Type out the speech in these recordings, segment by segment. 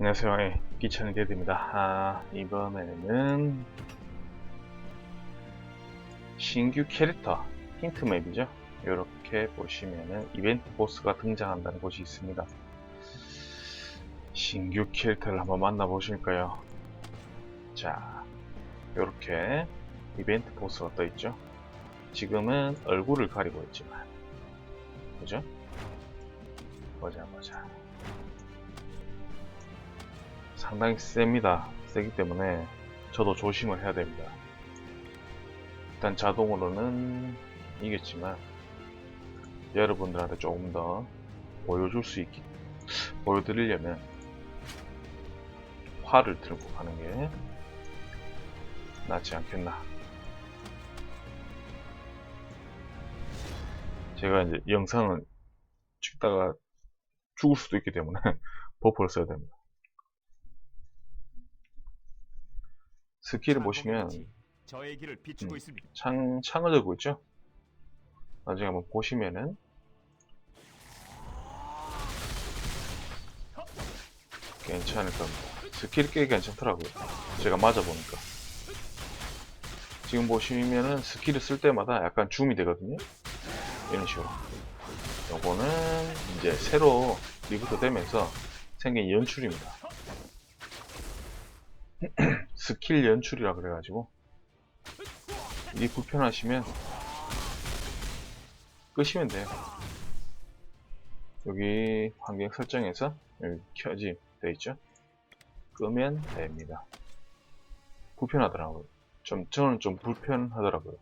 안녕하세요. 예, 귀찮은 데드입니다. 아, 이번에는 신규 캐릭터 힌트 맵이죠. 이렇게 보시면은 이벤트 보스가 등장한다는 곳이 있습니다. 신규 캐릭터를 한번 만나보실까요? 자, 이렇게 이벤트 보스가 떠 있죠. 지금은 얼굴을 가리고 있지만, 그죠? 보자, 보자. 상당히 셉니다. 세기 때문에 저도 조심을 해야 됩니다. 일단 자동으로는 이겼지만 여러분들한테 조금 더 보여줄 수 있게 보여드리려면 활을 들고 가는 게 낫지 않겠나. 제가 이제 영상을 찍다가 죽을 수도 있기 때문에 버프를 써야 됩니다. 스킬을 보시면 저의 길을 비추고 음. 있습니다. 창, 창을 들고 있죠? 나중에 한번 보시면은 괜찮을 겁니다. 스킬이 꽤 괜찮더라고요. 제가 맞아보니까. 지금 보시면은 스킬을 쓸 때마다 약간 줌이 되거든요. 이런 식으로. 요거는 이제 새로 리부트 되면서 생긴 연출입니다. 스킬 연출이라 그래가지고 이 불편하시면 끄시면 돼요. 여기 환경 설정에서 여기 켜지 돼 있죠? 끄면 됩니다. 불편하더라고요. 좀 저는 좀 불편하더라고요.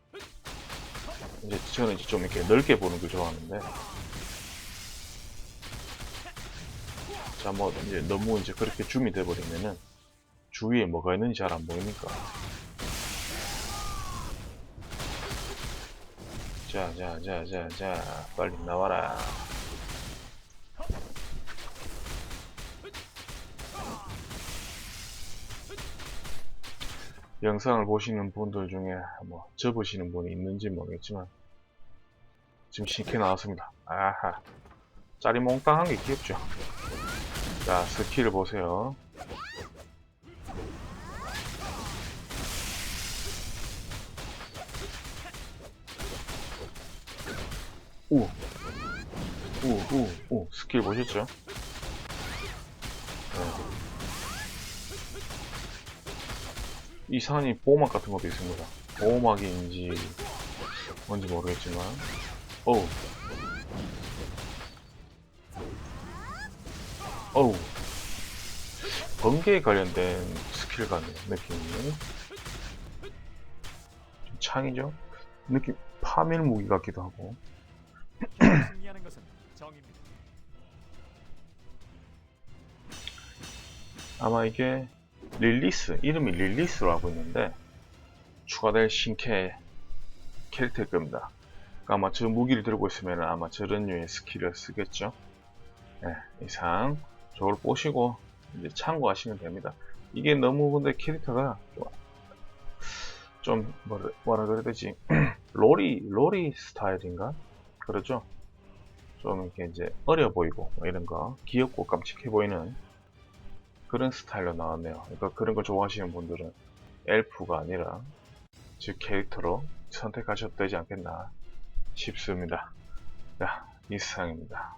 이제 저는 이제 좀 이렇게 넓게 보는 걸 좋아하는데 자 뭐 이제 너무 이제 그렇게 줌이 돼 버리면은 주위에 뭐가 있는지 잘 안 보이니까 자, 자, 자, 자, 자, 빨리 나와라. 영상을 보시는 분들 중에 뭐 접으시는 분이 있는지 모르겠지만 지금 신캐 나왔습니다. 아하, 짜리몽땅한 게 귀엽죠. 자, 스킬을 보세요. 오, 오, 오, 오, 스킬 보셨죠? 네. 이 산이 보호막 같은 것도 있습니다. 보호막인지 뭔지 모르겠지만, 어우, 어우, 번개에 관련된 스킬 같네요, 느낌이. 좀 창이죠? 느낌, 파밀 무기 같기도 하고. 정입니다. 아마 이게 릴리스, 이름이 릴리스로 하고 있는데 추가될 신캐 캐릭터일 겁니다. 그러니까 아마 저 무기를 들고 있으면 아마 저런 류의 스킬을 쓰겠죠. 네, 이상 저걸 보시고 이제 참고하시면 됩니다. 이게 너무 근데 캐릭터가 좀, 좀 뭐라, 그래야 되지? 로리, 로리 스타일인가? 그러죠? 좀 이렇게 이제 어려 보이고 뭐 이런 거 귀엽고 깜찍해 보이는 그런 스타일로 나왔네요. 그러니까 그런 걸 좋아하시는 분들은 엘프가 아니라 즉 캐릭터로 선택하셔도 되지 않겠나 싶습니다. 자, 이상입니다.